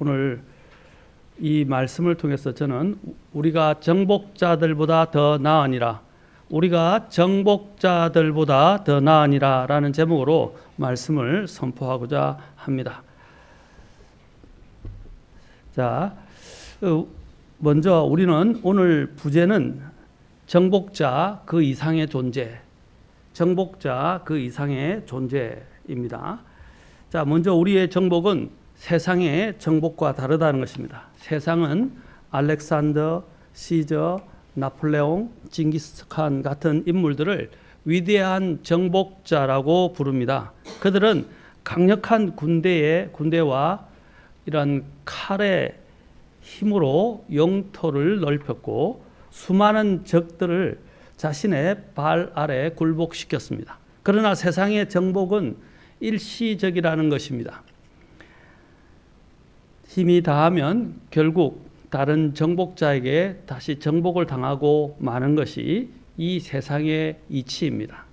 오늘 이 말씀을 통해서 저는 우리가 정복자들보다 더 나으니라 우리가 정복자들보다 더 나으니라라는 제목으로 말씀을 선포하고자 합니다. 자, 어, 먼저 우리는 오늘 부제는 정복자 그 이상의 존재, 정복자 그 이상의 존재입니다. 자, 먼저 우리의 정복은 세상의 정복과 다르다는 것입니다. 세상은 알렉산더, 시저, 나폴레옹, 징기스칸 같은 인물들을 위대한 정복자라고 부릅니다. 그들은 강력한 군대의 군대와 이런 칼의 힘으로 영토를 넓혔고 수많은 적들을 자신의 발 아래 굴복시켰습니다. 그러나 세상의 정복은 일시적이라는 것입니다. 힘이 다하면 결국 다른 정복자에게 다시 정복을 당하고 마는 것이 이 세상의 이치입니다.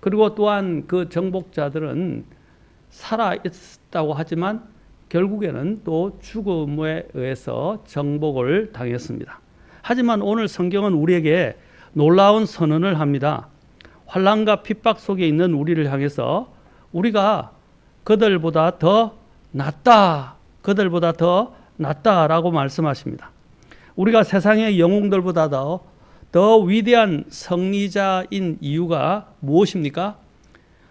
그리고 또한 그 정복자들은 살아 있다고 하지만 결국에는 또 죽음에 의해서 정복을 당했습니다. 하지만 오늘 성경은 우리에게 놀라운 선언을 합니다. 환란과 핍박 속에 있는 우리를 향해서 우리가 그들보다 더 낫다. 그들보다 더 낫다라고 말씀하십니다. 우리가 세상의 영웅들보다 더, 더 위대한 승리자인 이유가 무엇입니까?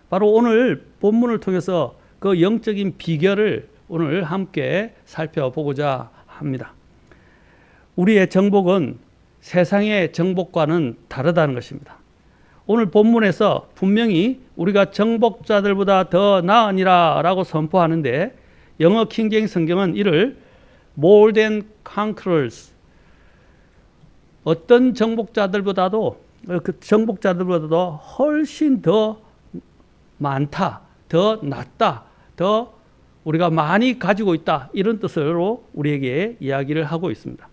바로 오늘 본문을 통해서 그 영적인 비결을 오늘 함께 살펴보고자 합니다. 우리의 정복은 세상의 정복과는 다르다는 것입니다. 오늘 본문에서 분명히 우리가 정복자들보다 더 나으니라 라고 선포하는데 영어 킹제임 성경은 이를 more than conquerors 어떤 정복자들보다도 그 정복자들보다도 훨씬 더 많다, 더 낫다, 더 우리가 많이 가지고 있다 이런 뜻으로 우리에게 이야기를 하고 있습니다.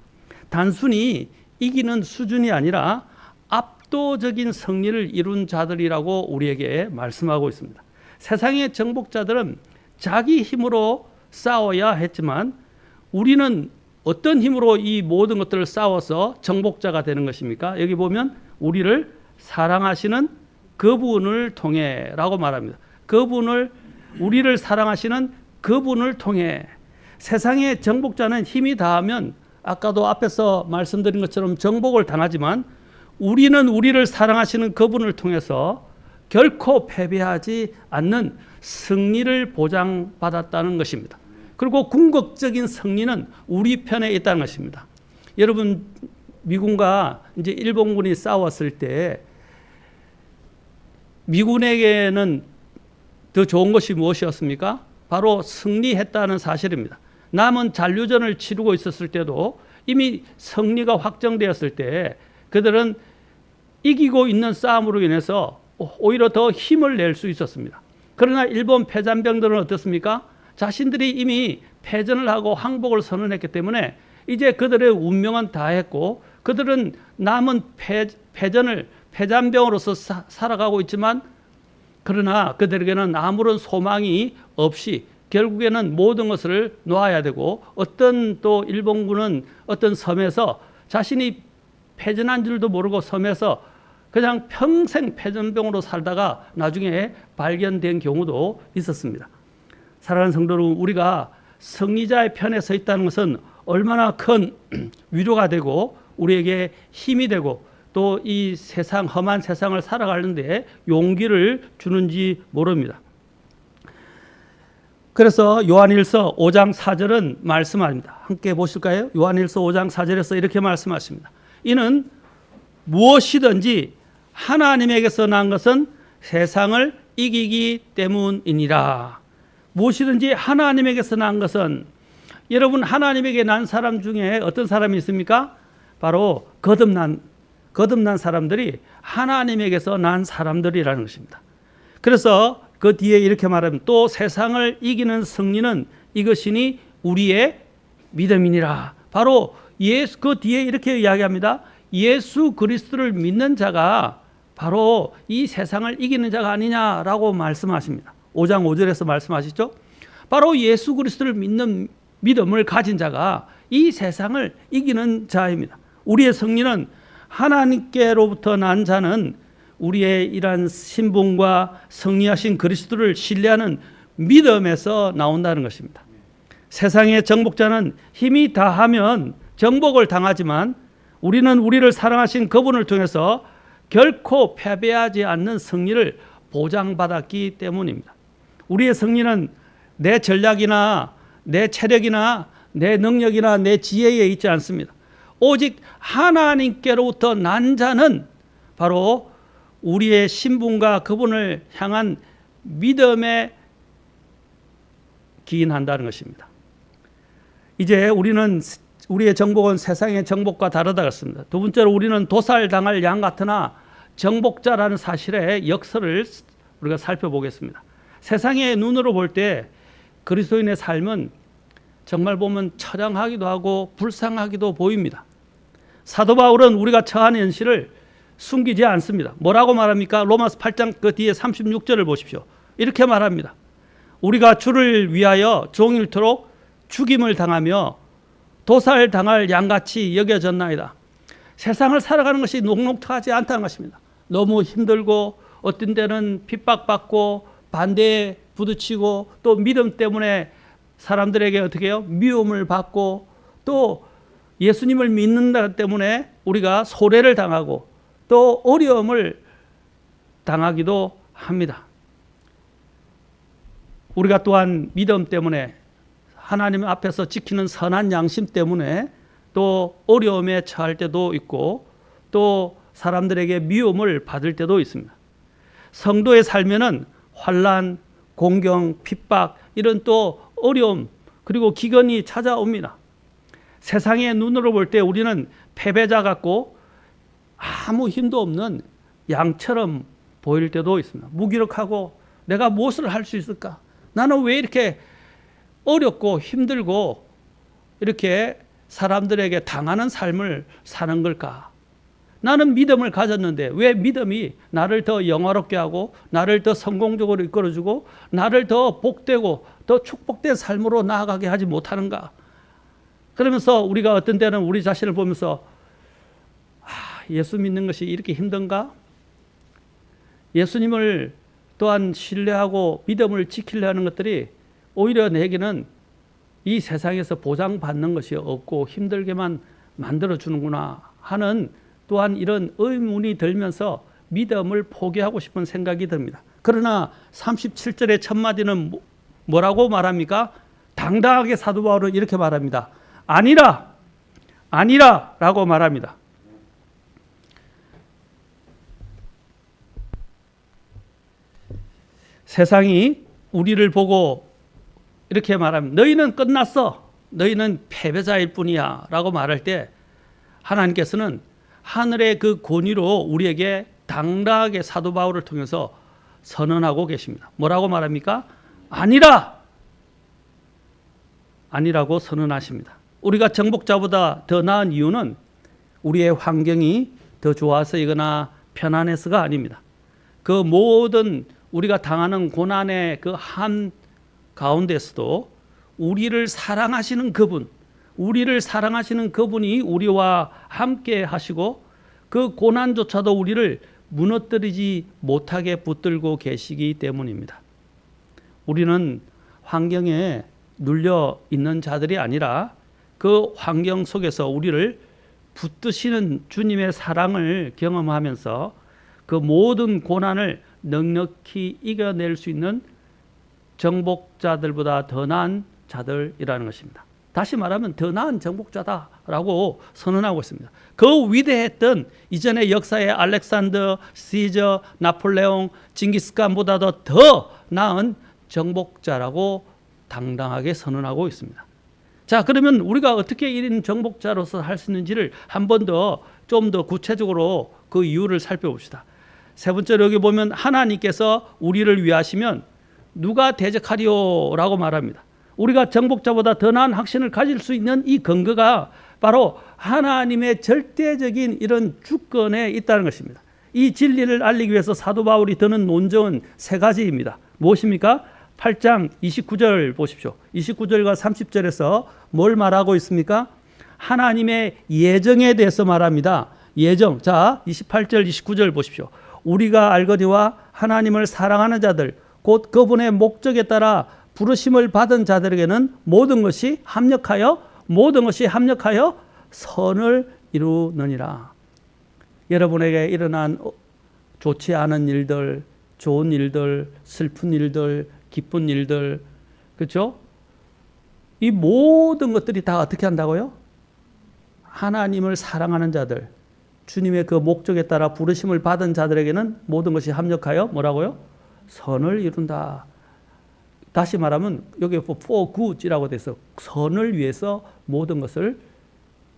단순히 이기는 수준이 아니라 압도적인 승리를 이룬 자들이라고 우리에게 말씀하고 있습니다. 세상의 정복자들은 자기 힘으로 싸워야 했지만 우리는 어떤 힘으로 이 모든 것들을 싸워서 정복자가 되는 것입니까? 여기 보면 우리를 사랑하시는 그분을 통해라고 말합니다. 그분을 우리를 사랑하시는 그분을 통해 세상의 정복자는 힘이 다하면 아까도 앞에서 말씀드린 것처럼 정복을 당하지만 우리는 우리를 사랑하시는 그분을 통해서 결코 패배하지 않는 승리를 보장받았다는 것입니다. 그리고 궁극적인 승리는 우리 편에 있다는 것입니다. 여러분 미군과 이제 일본군이 싸웠을 때 미군에게는 더 좋은 것이 무엇이었습니까? 바로 승리했다는 사실입니다. 남은 잔류전을 치르고 있었을 때도 이미 승리가 확정되었을 때 그들은 이기고 있는 싸움으로 인해서 오히려 더 힘을 낼 수 있었습니다. 그러나 일본 패잔병들은 어떻습니까? 자신들이 이미 패전을 하고 항복을 선언했기 때문에 이제 그들의 운명은 다했고 그들은 남은 패, 패전을 패잔병으로서 사, 살아가고 있지만 그러나 그들에게는 아무런 소망이 없이 결국에는 모든 것을 놓아야 되고 어떤 또 일본군은 어떤 섬에서 자신이 패전한 줄도 모르고 섬에서 그냥 평생 패전병으로 살다가 나중에 발견된 경우도 있었습니다. 사랑하는 성도 여러분, 우리가 승리자의 편에 서 있다는 것은 얼마나 큰 위로가 되고 우리에게 힘이 되고 또 이 세상 험한 세상을 살아가는데 용기를 주는지 모릅니다. 그래서 요한일서 5장 4절은 말씀합니다. 함께 보실까요? 요한일서 5장 4절에서 이렇게 말씀하십니다. 이는 무엇이든지 하나님에게서 난 것은 세상을 이기기 때문이니라. 무엇이든지 하나님에게서 난 것은 여러분 하나님에게 난 사람 중에 어떤 사람이 있습니까? 바로 거듭난 거듭난 사람들이 하나님에게서 난 사람들이라는 것입니다. 그래서 그 뒤에 이렇게 말하면 또 세상을 이기는 승리는 이것이니 우리의 믿음이니라. 바로 예수 그 뒤에 이렇게 이야기합니다. 예수 그리스도를 믿는 자가 바로 이 세상을 이기는 자가 아니냐라고 말씀하십니다. 5장 5절에서 말씀하시죠. 바로 예수 그리스도를 믿는 믿음을 가진 자가 이 세상을 이기는 자입니다. 우리의 승리는 하나님께로부터 난 자는 우리의 이러한 신분과 승리하신 그리스도를 신뢰하는 믿음에서 나온다는 것입니다. 세상의 정복자는 힘이 다하면 정복을 당하지만 우리는 우리를 사랑하신 그분을 통해서 결코 패배하지 않는 승리를 보장받았기 때문입니다. 우리의 승리는 내 전략이나 내 체력이나 내 능력이나 내 지혜에 있지 않습니다. 오직 하나님께로부터 난 자는 바로 우리의 신분과 그분을 향한 믿음에 기인한다는 것입니다. 이제 우리는 우리의 정복은 세상의 정복과 다르다겠습니다. 두 번째로 우리는 도살당할 양 같으나 정복자라는 사실의 역설을 우리가 살펴보겠습니다. 세상의 눈으로 볼 때 그리스도인의 삶은 정말 보면 처량하기도 하고 불쌍하기도 보입니다. 사도 바울은 우리가 처한 현실을 숨기지 않습니다. 뭐라고 말합니까? 로마서 8장 그 뒤에 36절을 보십시오. 이렇게 말합니다. 우리가 주를 위하여 종일토록 죽임을 당하며 도살 당할 양같이 여겨졌나이다. 세상을 살아가는 것이 녹록하지 않다는 것입니다. 너무 힘들고 어떤 때는 핍박받고 반대에 부딪히고 또 믿음 때문에 사람들에게 어떻게 해요? 미움을 받고 또 예수님을 믿는다 때문에 우리가 소래를 당하고 또 어려움을 당하기도 합니다. 우리가 또한 믿음 때문에 하나님 앞에서 지키는 선한 양심 때문에 또 어려움에 처할 때도 있고 또 사람들에게 미움을 받을 때도 있습니다. 성도의 삶에는 환란, 공경, 핍박 이런 또 어려움 그리고 기근이 찾아옵니다. 세상의 눈으로 볼 때 우리는 패배자 같고 아무 힘도 없는 양처럼 보일 때도 있습니다. 무기력하고 내가 무엇을 할 수 있을까? 나는 왜 이렇게 어렵고 힘들고 이렇게 사람들에게 당하는 삶을 사는 걸까? 나는 믿음을 가졌는데 왜 믿음이 나를 더 영화롭게 하고 나를 더 성공적으로 이끌어주고 나를 더 복되고 더 축복된 삶으로 나아가게 하지 못하는가? 그러면서 우리가 어떤 때는 우리 자신을 보면서 아, 예수 믿는 것이 이렇게 힘든가? 예수님을 또한 신뢰하고 믿음을 지키려 하는 것들이 오히려 내게는 이 세상에서 보장받는 것이 없고 힘들게만 만들어주는구나 하는 또한 이런 의문이 들면서 믿음을 포기하고 싶은 생각이 듭니다. 그러나 37절의 첫 마디는 뭐- 뭐라고 말합니까? 당당하게 사도 바울은 이렇게 말합니다. 아니라, 아니라 라고 말합니다. 세상이 우리를 보고 이렇게 말합니다. 너희는 끝났어. 너희는 패배자일 뿐이야. 라고 말할 때 하나님께서는 하늘의 그 권위로 우리에게 당당하게 사도 바울을 통해서 선언하고 계십니다. 뭐라고 말합니까? 아니라! 아니라고 선언하십니다. 우리가 정복자보다 더 나은 이유는 우리의 환경이 더 좋아서이거나 편안해서가 아닙니다. 그 모든 우리가 당하는 고난의 그 한 가운데서도 우리를 사랑하시는 그분, 우리를 사랑하시는 그분이 우리와 함께 하시고 그 고난조차도 우리를 무너뜨리지 못하게 붙들고 계시기 때문입니다. 우리는 환경에 눌려 있는 자들이 아니라 그 환경 속에서 우리를 붙드시는 주님의 사랑을 경험하면서 그 모든 고난을 넉넉히 이겨낼 수 있는 정복자들보다 더 나은 자들이라는 것입니다. 다시 말하면 더 나은 정복자다라고 선언하고 있습니다. 그 위대했던 이전의 역사의 알렉산더, 시저, 나폴레옹, 징기스칸보다도 더 나은 정복자라고 당당하게 선언하고 있습니다. 자, 그러면 우리가 어떻게 1인 정복자로서 할 수 있는지를 한 번 더 좀 더 구체적으로 그 이유를 살펴봅시다. 세 번째로 여기 보면 하나님께서 우리를 위하시면 누가 대적하리오라고 말합니다. 우리가 정복자보다 더 나은 확신을 가질 수 있는 이 근거가 바로 하나님의 절대적인 이런 주권에 있다는 것입니다. 이 진리를 알리기 위해서 사도 바울이 드는 논정은 세 가지입니다. 무엇입니까? 8장 29절 보십시오. 29절과 30절에서 뭘 말하고 있습니까? 하나님의 예정에 대해서 말합니다. 예정. 자, 28절, 29절 보십시오. 우리가 알거니와 하나님을 사랑하는 자들, 곧 그분의 목적에 따라 부르심을 받은 자들에게는 모든 것이 합력하여 모든 것이 합력하여 선을 이루느니라. 여러분에게 일어난 좋지 않은 일들, 좋은 일들, 슬픈 일들, 기쁜 일들, 그렇죠? 이 모든 것들이 다 어떻게 한다고요? 하나님을 사랑하는 자들, 주님의 그 목적에 따라 부르심을 받은 자들에게는 모든 것이 합력하여 뭐라고요? 선을 이룬다. 다시 말하면 여기 for good이라고 돼서 선을 위해서 모든 것을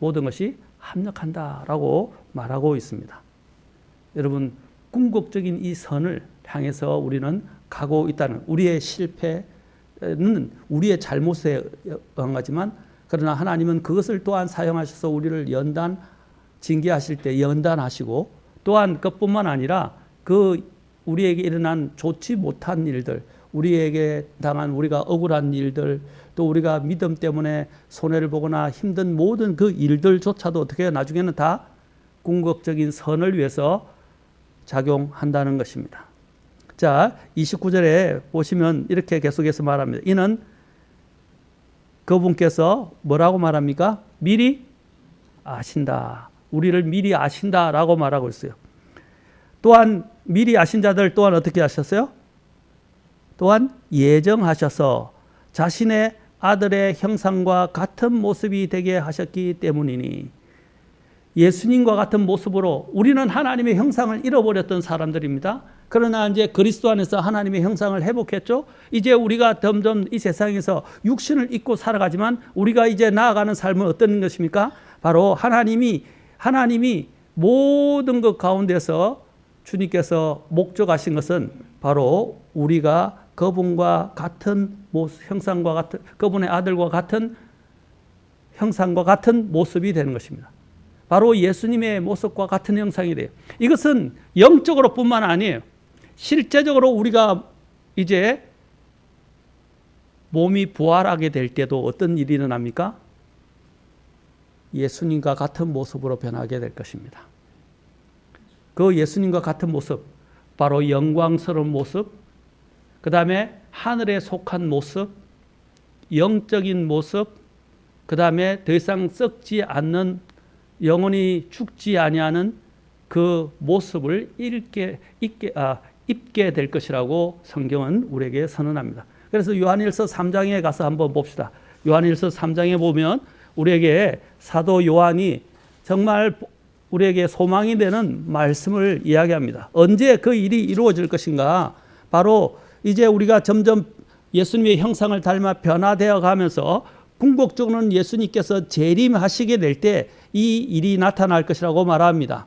모든 것이 합력한다라고 말하고 있습니다. 여러분 궁극적인 이 선을 향해서 우리는 가고 있다는 우리의 실패는 우리의 잘못에 응하지만 그러나 하나님은 그것을 또한 사용하셔서 우리를 연단 징계하실 때 연단하시고 또한 그뿐만 아니라 그 우리에게 일어난 좋지 못한 일들 우리에게 당한 우리가 억울한 일들 또 우리가 믿음 때문에 손해를 보거나 힘든 모든 그 일들조차도 어떻게 해요? 나중에는 다 궁극적인 선을 위해서 작용한다는 것입니다. 자, 29절에 보시면 이렇게 계속해서 말합니다. 이는 그분께서 뭐라고 말합니까? 미리 아신다. 우리를 미리 아신다라고 말하고 있어요. 또한 미리 아신 자들 또한 어떻게 하셨어요? 또한 예정하셔서 자신의 아들의 형상과 같은 모습이 되게 하셨기 때문이니 예수님과 같은 모습으로 우리는 하나님의 형상을 잃어버렸던 사람들입니다. 그러나 이제 그리스도 안에서 하나님의 형상을 회복했죠. 이제 우리가 점점 이 세상에서 육신을 입고 살아가지만 우리가 이제 나아가는 삶은 어떤 것입니까? 바로 하나님이 하나님이 모든 것 가운데서 주님께서 목적하신 것은 바로 우리가 그분과 같은 모습, 형상과 같은 그분의 아들과 같은 형상과 같은 모습이 되는 것입니다. 바로 예수님의 모습과 같은 형상이 돼요. 이것은 영적으로뿐만 아니에요. 실제적으로 우리가 이제 몸이 부활하게 될 때도 어떤 일이 일어납니까? 예수님과 같은 모습으로 변하게 될 것입니다. 그 예수님과 같은 모습, 바로 영광스러운 모습, 그 다음에 하늘에 속한 모습, 영적인 모습, 그 다음에 더 이상 썩지 않는 영원히 죽지 아니하는 그 모습을 읽게, 입게, 아, 입게 될 것이라고 성경은 우리에게 선언합니다. 그래서 요한일서 3장에 가서 한번 봅시다. 요한일서 3장에 보면 우리에게 사도 요한이 정말 우리에게 소망이 되는 말씀을 이야기합니다. 언제 그 일이 이루어질 것인가? 바로 이제 우리가 점점 예수님의 형상을 닮아 변화되어 가면서 궁극적으로는 예수님께서 재림하시게 될 때 이 일이 나타날 것이라고 말합니다.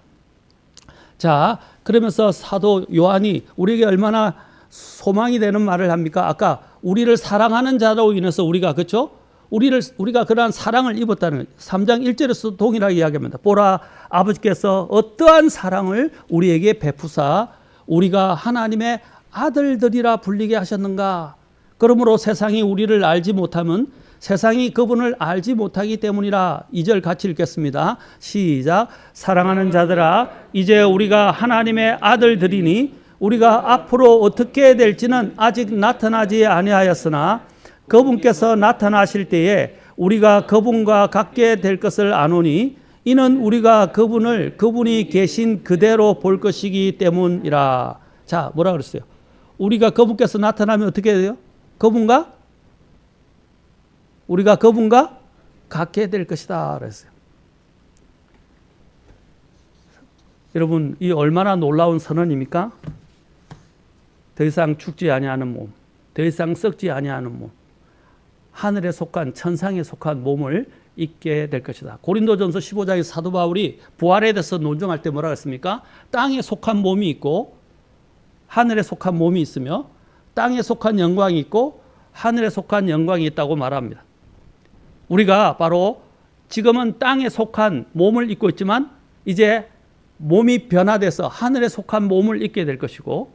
자, 그러면서 사도 요한이 우리에게 얼마나 소망이 되는 말을 합니까? 아까 우리를 사랑하는 자로 인해서 우리가 그렇죠? 우리를 우리가 그러한 사랑을 입었다는 3장 1절에서 동일하게 이야기합니다. 보라 아버지께서 어떠한 사랑을 우리에게 베푸사 우리가 하나님의 아들들이라 불리게 하셨는가? 그러므로 세상이 우리를 알지 못하면 세상이 그분을 알지 못하기 때문이라 2절 같이 읽겠습니다. 시작. 사랑하는 자들아 이제 우리가 하나님의 아들들이니 우리가 앞으로 어떻게 될지는 아직 나타나지 아니하였으나 그분께서 나타나실 때에 우리가 그분과 같게 될 것을 아노니 이는 우리가 그분을 그분이 계신 그대로 볼 것이기 때문이라. 자, 뭐라 그랬어요? 우리가 그분께서 나타나면 어떻게 돼요? 그분과 우리가 그분과 같게 될 것이다 그랬어요. 여러분, 이 얼마나 놀라운 선언입니까? 더 이상 죽지 아니하는 몸, 더 이상 썩지 아니하는 몸, 하늘에 속한 천상에 속한 몸을 입게 될 것이다. 고린도전서 15장의 사도 바울이 부활에 대해서 논증할 때 뭐라 했습니까? 땅에 속한 몸이 있고 하늘에 속한 몸이 있으며 땅에 속한 영광이 있고 하늘에 속한 영광이 있다고 말합니다. 우리가 바로 지금은 땅에 속한 몸을 입고 있지만 이제 몸이 변화돼서 하늘에 속한 몸을 입게 될 것이고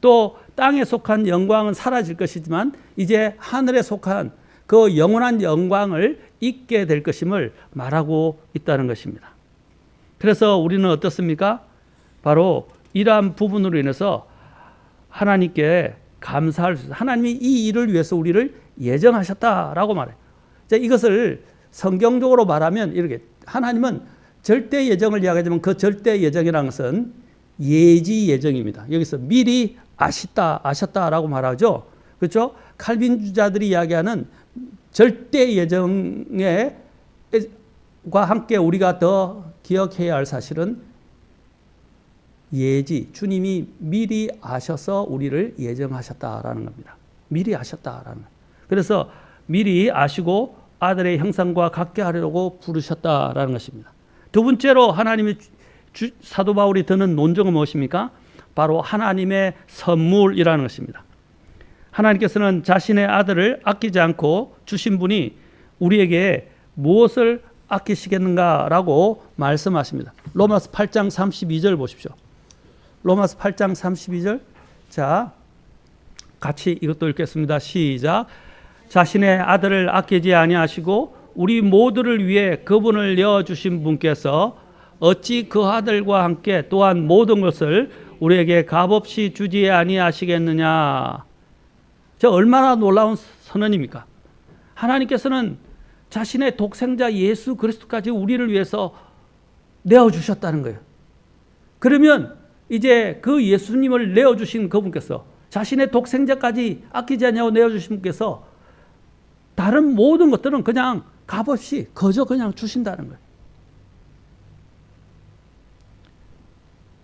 또 땅에 속한 영광은 사라질 것이지만 이제 하늘에 속한 그 영원한 영광을 잊게 될 것임을 말하고 있다는 것입니다. 그래서 우리는 어떻습니까? 바로 이러한 부분으로 인해서 하나님께 감사할 수. 하나님이 이 일을 위해서 우리를 예정하셨다라고 말해요. 자, 이것을 성경적으로 말하면 이렇게 하나님은 절대 예정을 이야기하지만 그 절대 예정이라는 것은 예지 예정입니다. 여기서 미리 아시다, 아셨다라고 말하죠. 그렇죠? 칼빈 주자들이 이야기하는 절대 예정에 과 함께 우리가 더 기억해야 할 사실은 예지 주님이 미리 아셔서 우리를 예정하셨다라는 겁니다. 미리 아셨다라는 거. 그래서 미리 아시고 아들의 형상과 같게 하려고 부르셨다라는 것입니다. 두 번째로 하나님이 주, 사도 바울이 드는 논정은 무엇입니까? 바로 하나님의 선물이라는 것입니다. 하나님께서는 자신의 아들을 아끼지 않고 주신 분이 우리에게 무엇을 아끼시겠는가라고 말씀하십니다. 로마서 8장 32절 보십시오. 로마서 8장 32절. 자, 같이 이것도 읽겠습니다. 시작. 자신의 아들을 아끼지 아니하시고 우리 모두를 위해 그분을 내어 주신 분께서 어찌 그 아들과 함께 또한 모든 것을 우리에게 값없이 주지 아니하시겠느냐. 저 얼마나 놀라운 선언입니까? 하나님께서는 자신의 독생자 예수 그리스도까지 우리를 위해서 내어 주셨다는 거예요. 그러면 이제 그 예수님을 내어 주신 그분께서 자신의 독생자까지 아끼지 않냐고 내어 주신 분께서 다른 모든 것들은 그냥 값없이 거저 그냥 주신다는 거예요.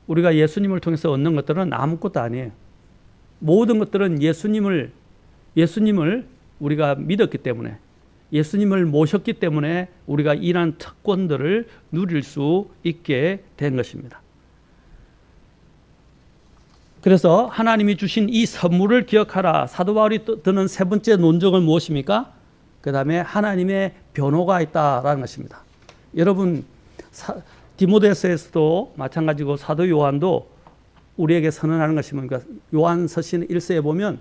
우리가 예수님을 통해서 얻는 것들은 아무것도 아니에요. 모든 것들은 예수님을 예수님을 우리가 믿었기 때문에 예수님을 모셨기 때문에 우리가 이러한 특권들을 누릴 수 있게 된 것입니다. 그래서 하나님이 주신 이 선물을 기억하라. 사도 바울이 드는 세 번째 논정은 무엇입니까? 그 다음에 하나님의 변호가 있다라는 것입니다. 여러분 디모데서에서도 마찬가지고 사도 요한도 우리에게 선언하는 것이 뭡니까? 요한 서신 1서에 보면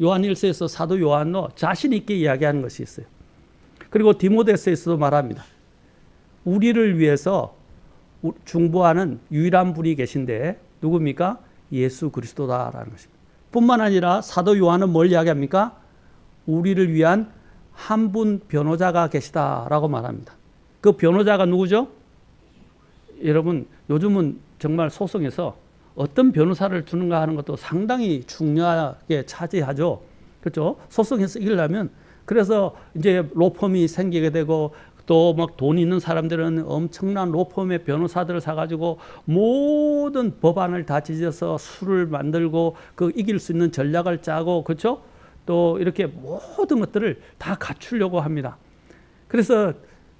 요한 1서에서 사도 요한도 자신 있게 이야기하는 것이 있어요. 그리고 디모데서에서도 말합니다. 우리를 위해서 중보하는 유일한 분이 계신데 누굽니까? 예수 그리스도다라는 것입니다. 뿐만 아니라 사도 요한은 뭘 이야기합니까? 우리를 위한 한 분 변호자가 계시다라고 말합니다. 그 변호자가 누구죠? 여러분 요즘은 정말 소송에서 어떤 변호사를 두는가 하는 것도 상당히 중요하게 차지하죠. 그렇죠? 소송에서 이기려면 그래서 이제 로펌이 생기게 되고 또 막 돈 있는 사람들은 엄청난 로펌의 변호사들을 사가지고 모든 법안을 다 지져서 수를 만들고 그 이길 수 있는 전략을 짜고 그렇죠? 또 이렇게 모든 것들을 다 갖추려고 합니다. 그래서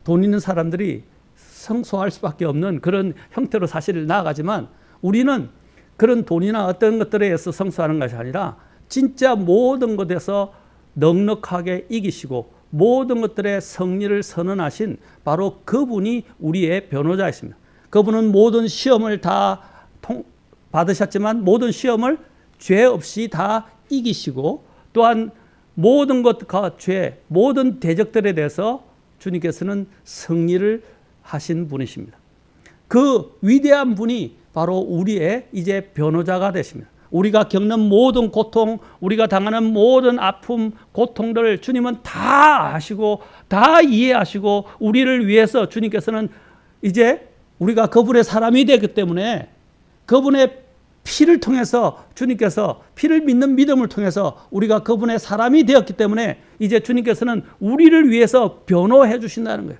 돈 있는 사람들이 성소할 수밖에 없는 그런 형태로 사실 나아가지만 우리는 그런 돈이나 어떤 것들에 의해서 성소하는 것이 아니라 진짜 모든 것에서 넉넉하게 이기시고 모든 것들의 승리를 선언하신 바로 그분이 우리의 변호자이십니다. 그분은 모든 시험을 다 통, 받으셨지만 모든 시험을 죄 없이 다 이기시고 또한 모든 것과 죄, 모든 대적들에 대해서 주님께서는 승리를 하신 분이십니다. 그 위대한 분이 바로 우리의 이제 변호자가 되십니다. 우리가 겪는 모든 고통, 우리가 당하는 모든 아픔, 고통들을 주님은 다 아시고 다 이해하시고 우리를 위해서 주님께서는 이제 우리가 그분의 사람이 되기 때문에 그분의 피를 통해서 주님께서 피를 믿는 믿음을 통해서 우리가 그분의 사람이 되었기 때문에 이제 주님께서는 우리를 위해서 변호해 주신다는 거예요.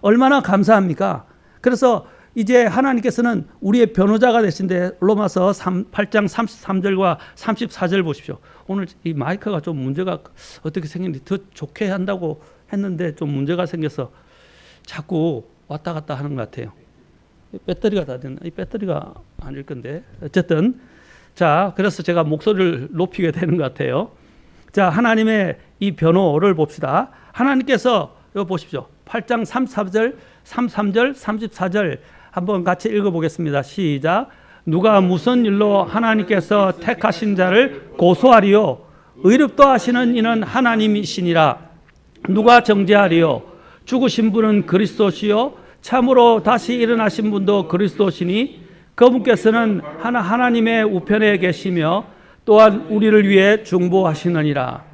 얼마나 감사합니까? 그래서 이제 하나님께서는 우리의 변호자가 되신데 로마서 3, 8장 33절과 34절 보십시오. 오늘 이 마이크가 좀 문제가 어떻게 생겼는지 더 좋게 한다고 했는데 좀 문제가 생겨서 자꾸 왔다 갔다 하는 것 같아요. 배터리가 다 됐나? 이 배터리가 아닐 건데 어쨌든 자 그래서 제가 목소리를 높이게 되는 것 같아요. 자 하나님의 이 변호를 봅시다. 하나님께서 이거 보십시오. 8장 33절, 33절, 34절 한번 같이 읽어보겠습니다. 시작. 누가 무슨 일로 하나님께서 택하신 자를 고소하리요 의롭다 하시는 이는 하나님이시니라 누가 정죄하리요 죽으신 분은 그리스도시요 참으로 다시 일어나신 분도 그리스도시니 그분께서는 하나 하나님의 우편에 계시며 또한 우리를 위해 중보하시느니라.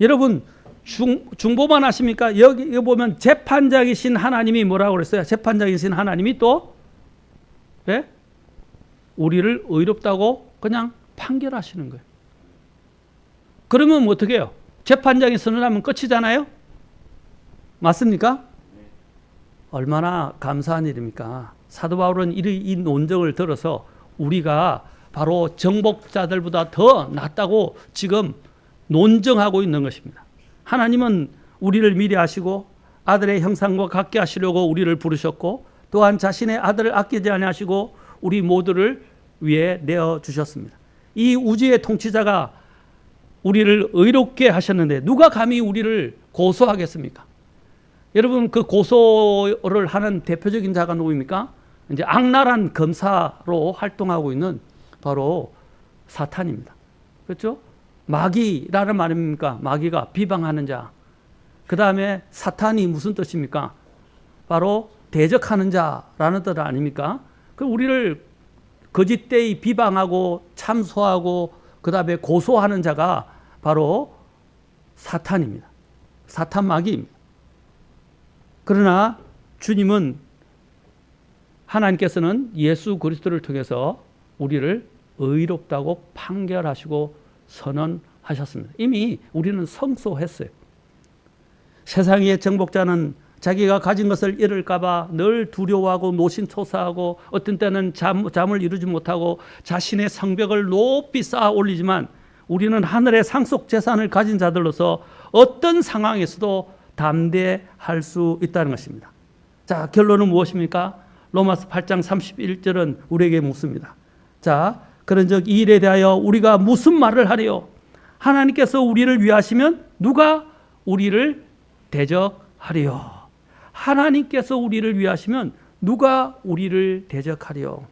여러분 중, 중보만 하십니까? 여기, 보면 재판장이신 하나님이 뭐라고 그랬어요? 재판장이신 하나님이 또 예? 우리를 의롭다고 그냥 판결하시는 거예요. 그러면 뭐 어떻게 해요? 재판장이 선언하면 끝이잖아요? 맞습니까? 얼마나 감사한 일입니까? 사도 바울은 이, 이 논정을 들어서 우리가 바로 정복자들보다 더 낫다고 지금 논정하고 있는 것입니다. 하나님은 우리를 미리 아시고 아들의 형상과 같게 하시려고 우리를 부르셨고 또한 자신의 아들을 아끼지 아니하시고 우리 모두를 위해 내어 주셨습니다. 이 우주의 통치자가 우리를 의롭게 하셨는데 누가 감히 우리를 고소하겠습니까? 여러분 그 고소를 하는 대표적인 자가 누구입니까? 이제 악랄한 검사로 활동하고 있는 바로 사탄입니다. 그렇죠? 마귀라는 말입니까? 마귀가 비방하는 자. 그 다음에 사탄이 무슨 뜻입니까? 바로 대적하는 자라는 뜻 아닙니까? 그 우리를 거짓되이 비방하고 참소하고 그 다음에 고소하는 자가 바로 사탄입니다. 사탄 마귀입니다. 그러나 주님은 하나님께서는 예수 그리스도를 통해서 우리를 의롭다고 판결하시고 선언하셨습니다. 이미 우리는 성소했어요. 세상의 정복자는 자기가 가진 것을 잃을까봐 늘 두려워하고 노심초사하고 어떤 때는 잠, 잠을 이루지 못하고 자신의 성벽을 높이 쌓아 올리지만 우리는 하늘의 상속 재산을 가진 자들로서 어떤 상황에서도 담대할 수 있다는 것입니다. 자, 결론은 무엇입니까? 로마서 8장 31절은 우리에게 묻습니다. 자, 그런즉 이 일에 대하여 우리가 무슨 말을 하리요? 하나님께서 우리를 위하시면 누가 우리를 대적하리요? 하나님께서 우리를 위하시면 누가 우리를 대적하리요?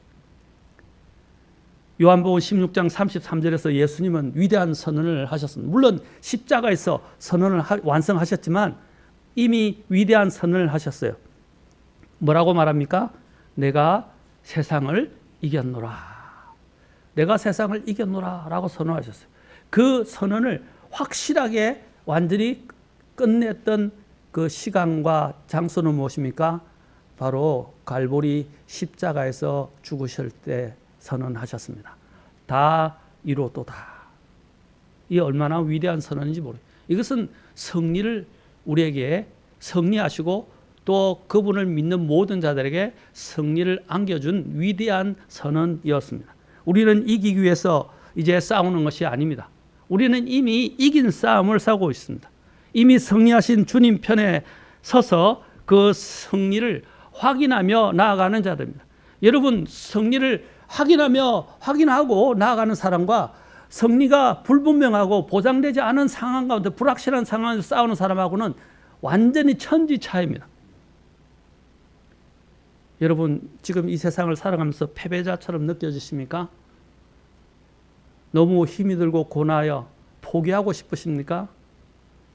요한복음 16장 33절에서 예수님은 위대한 선언을 하셨습니다. 물론 십자가에서 선언을 하, 완성하셨지만 이미 위대한 선언을 하셨어요. 뭐라고 말합니까? 내가 세상을 이겼노라. 내가 세상을 이겼노라 라고 선언하셨어요. 그 선언을 확실하게 완전히 끝냈던 그 시간과 장소는 무엇입니까? 바로 갈보리 십자가에서 죽으실 때 선언하셨습니다. 다 이루었도다. 이 얼마나 위대한 선언인지 모르. 이것은 승리를 우리에게 승리하시고 또 그분을 믿는 모든 자들에게 승리를 안겨준 위대한 선언이었습니다. 우리는 이기기 위해서 이제 싸우는 것이 아닙니다. 우리는 이미 이긴 싸움을 싸우고 있습니다. 이미 승리하신 주님 편에 서서 그 승리를 확인하며 나아가는 자들입니다. 여러분 승리를 확인하며 확인하고 나아가는 사람과 승리가 불분명하고 보장되지 않은 상황 가운데 불확실한 상황에서 싸우는 사람하고는 완전히 천지 차이입니다. 여러분 지금 이 세상을 살아가면서 패배자처럼 느껴지십니까? 너무 힘이 들고 고나여 포기하고 싶으십니까?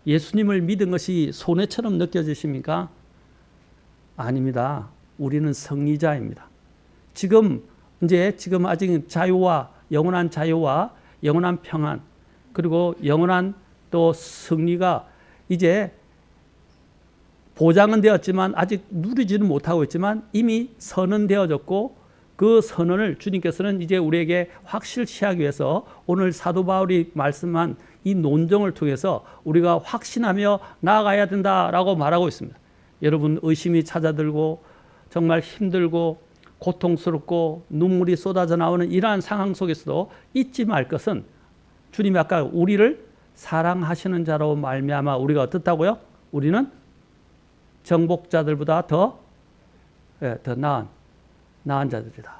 예수님을 믿은 것이 손해처럼 느껴지십니까? 아닙니다. 우리는 승리자입니다. 지금 이제 지금 아직 자유와 영원한 자유와 영원한 평안 그리고 영원한 또 승리가 이제 보장은 되었지만 아직 누리지는 못하고 있지만 이미 선언되어졌고 그 선언을 주님께서는 이제 우리에게 확실시하기 위해서 오늘 사도 바울이 말씀한 이 논정을 통해서 우리가 확신하며 나아가야 된다라고 말하고 있습니다. 여러분 의심이 찾아들고 정말 힘들고 고통스럽고 눈물이 쏟아져 나오는 이러한 상황 속에서도 잊지 말 것은 주님이 아까 우리를 사랑하시는 자로 말미암아 우리가 어떻다고요? 우리는 정복자들보다 더, 예, 더 나은, 나은 자들이다.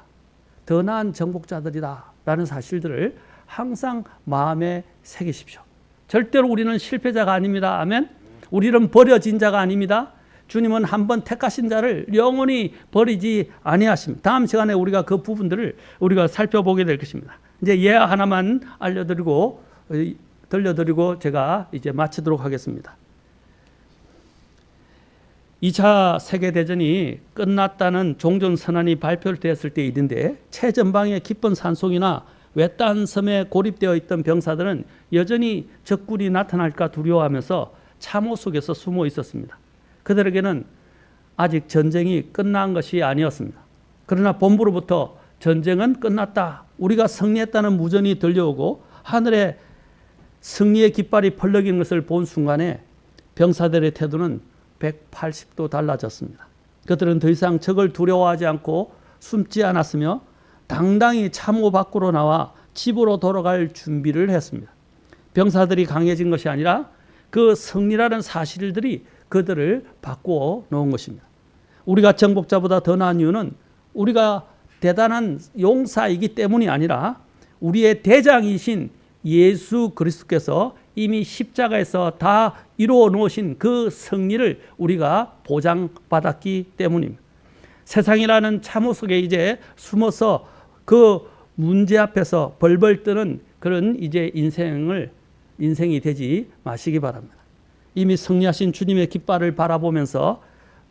더 나은 정복자들이다. 라는 사실들을 항상 마음에 새기십시오. 절대로 우리는 실패자가 아닙니다. 아멘. 우리는 버려진 자가 아닙니다. 주님은 한 번 택하신 자를 영원히 버리지 아니하십니다. 다음 시간에 우리가 그 부분들을 우리가 살펴보게 될 것입니다. 이제 예 하나만 알려드리고 어, 들려드리고 제가 이제 마치도록 하겠습니다. 2차 세계대전이 끝났다는 종전 선언이 발표됐을 때 일인데 최전방의 깊은 산속이나 외딴 섬에 고립되어 있던 병사들은 여전히 적군이 나타날까 두려워하면서 참호 속에서 숨어 있었습니다. 그들에게는 아직 전쟁이 끝난 것이 아니었습니다. 그러나 본부로부터 전쟁은 끝났다. 우리가 승리했다는 무전이 들려오고 하늘에 승리의 깃발이 펄럭이는 것을 본 순간에 병사들의 태도는 180도 달라졌습니다. 그들은 더 이상 적을 두려워하지 않고 숨지 않았으며 당당히 참호 밖으로 나와 집으로 돌아갈 준비를 했습니다. 병사들이 강해진 것이 아니라 그 승리라는 사실들이 그들을 바꾸어 놓은 것입니다. 우리가 정복자보다 더 나은 이유는 우리가 대단한 용사이기 때문이 아니라 우리의 대장이신 예수 그리스도께서 이미 십자가에서 다 이루어 놓으신 그 승리를 우리가 보장받았기 때문입니다. 세상이라는 참호 속에 이제 숨어서 그 문제 앞에서 벌벌 뜨는 그런 이제 인생을 인생이 되지 마시기 바랍니다. 이미 승리하신 주님의 깃발을 바라보면서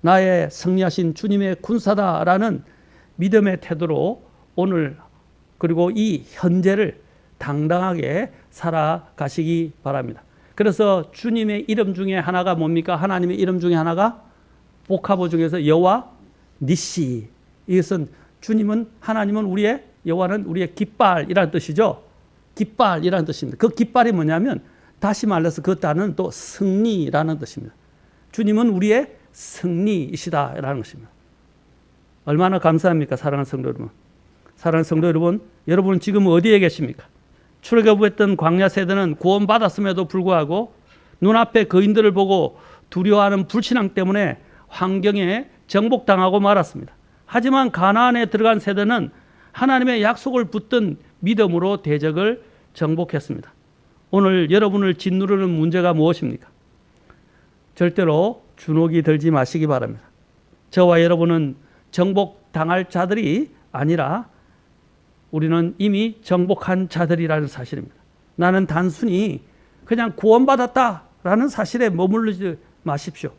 나의 승리하신 주님의 군사다라는 믿음의 태도로 오늘 그리고 이 현재를 당당하게 살아가시기 바랍니다. 그래서 주님의 이름 중에 하나가 뭡니까? 하나님의 이름 중에 하나가 복합어 중에서 여호와 니시. 이것은 주님은 하나님은 우리의 여호와는 우리의 깃발이라는 뜻이죠. 깃발이라는 뜻입니다. 그 깃발이 뭐냐면 다시 말해서 그 단어는 또 승리라는 뜻입니다. 주님은 우리의 승리이시다라는 것입니다. 얼마나 감사합니까, 사랑하는 성도 여러분. 사랑하는 성도 여러분, 여러분 지금 어디에 계십니까? 출애굽했던 광야 세대는 구원받았음에도 불구하고 눈앞에 거인들을 보고 두려워하는 불신앙 때문에 환경에 정복당하고 말았습니다. 하지만 가나안에 들어간 세대는 하나님의 약속을 붙든 믿음으로 대적을 정복했습니다. 오늘 여러분을 짓누르는 문제가 무엇입니까? 절대로 주눅이 들지 마시기 바랍니다. 저와 여러분은 정복당할 자들이 아니라 우리는 이미 정복한 자들이라는 사실입니다. 나는 단순히 그냥 구원받았다라는 사실에 머무르지 마십시오.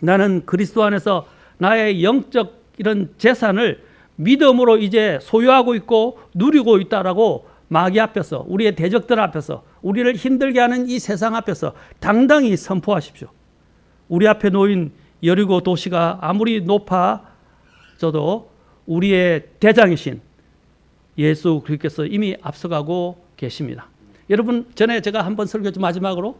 나는 그리스도 안에서 나의 영적 이런 재산을 믿음으로 이제 소유하고 있고 누리고 있다라고 마귀 앞에서 우리의 대적들 앞에서 우리를 힘들게 하는 이 세상 앞에서 당당히 선포하십시오. 우리 앞에 놓인 여리고 도시가 아무리 높아져도 우리의 대장이신 예수 그리스도께서 이미 앞서가고 계십니다. 여러분 전에 제가 한번 설교 좀 마지막으로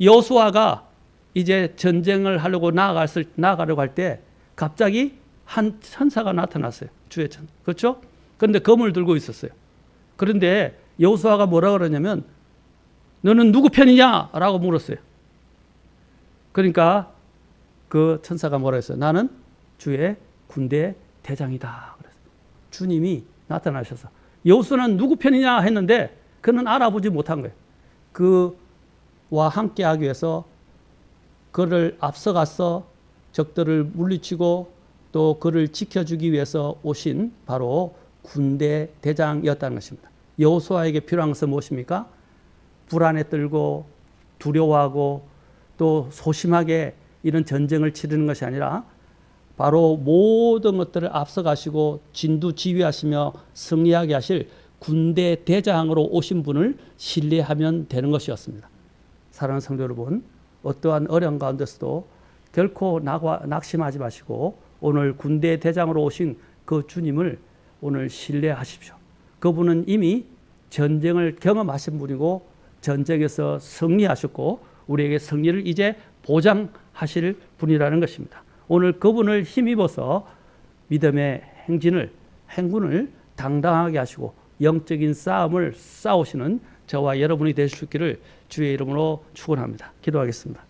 여수아가 이제 전쟁을 하려고 나아갔을 나아가려고 할 때 갑자기 한 천사가 나타났어요. 주의 천. 그렇죠? 그런데 검을 들고 있었어요. 그런데 여호수아가 뭐라 그러냐면 너는 누구 편이냐라고 물었어요. 그러니까 그 천사가 뭐라 했어요? 나는 주의 군대 대장이다. 그랬어요. 주님이 나타나셔서 여호수아는 누구 편이냐 했는데 그는 알아보지 못한 거예요. 그와 함께 하기 위해서 그를 앞서가서 적들을 물리치고 또 그를 지켜주기 위해서 오신 바로 군대 대장이었다는 것입니다. 여호수아에게 필요한 것은 무엇입니까? 불안에 떨고 두려워하고 또 소심하게 이런 전쟁을 치르는 것이 아니라 바로 모든 것들을 앞서가시고 진두 지휘하시며 승리하게 하실 군대 대장으로 오신 분을 신뢰하면 되는 것이었습니다. 사랑하는 성도 여러분, 어떠한 어려움 가운데서도 결코 낙심하지 마시고 오늘 군대 대장으로 오신 그 주님을 오늘 신뢰하십시오. 그분은 이미 전쟁을 경험하신 분이고 전쟁에서 승리하셨고 우리에게 승리를 이제 보장하실 분이라는 것입니다. 오늘 그분을 힘입어서 믿음의 행진을 행군을 당당하게 하시고 영적인 싸움을 싸우시는 저와 여러분이 있기를 주의 이름으로 축원합니다. 기도하겠습니다.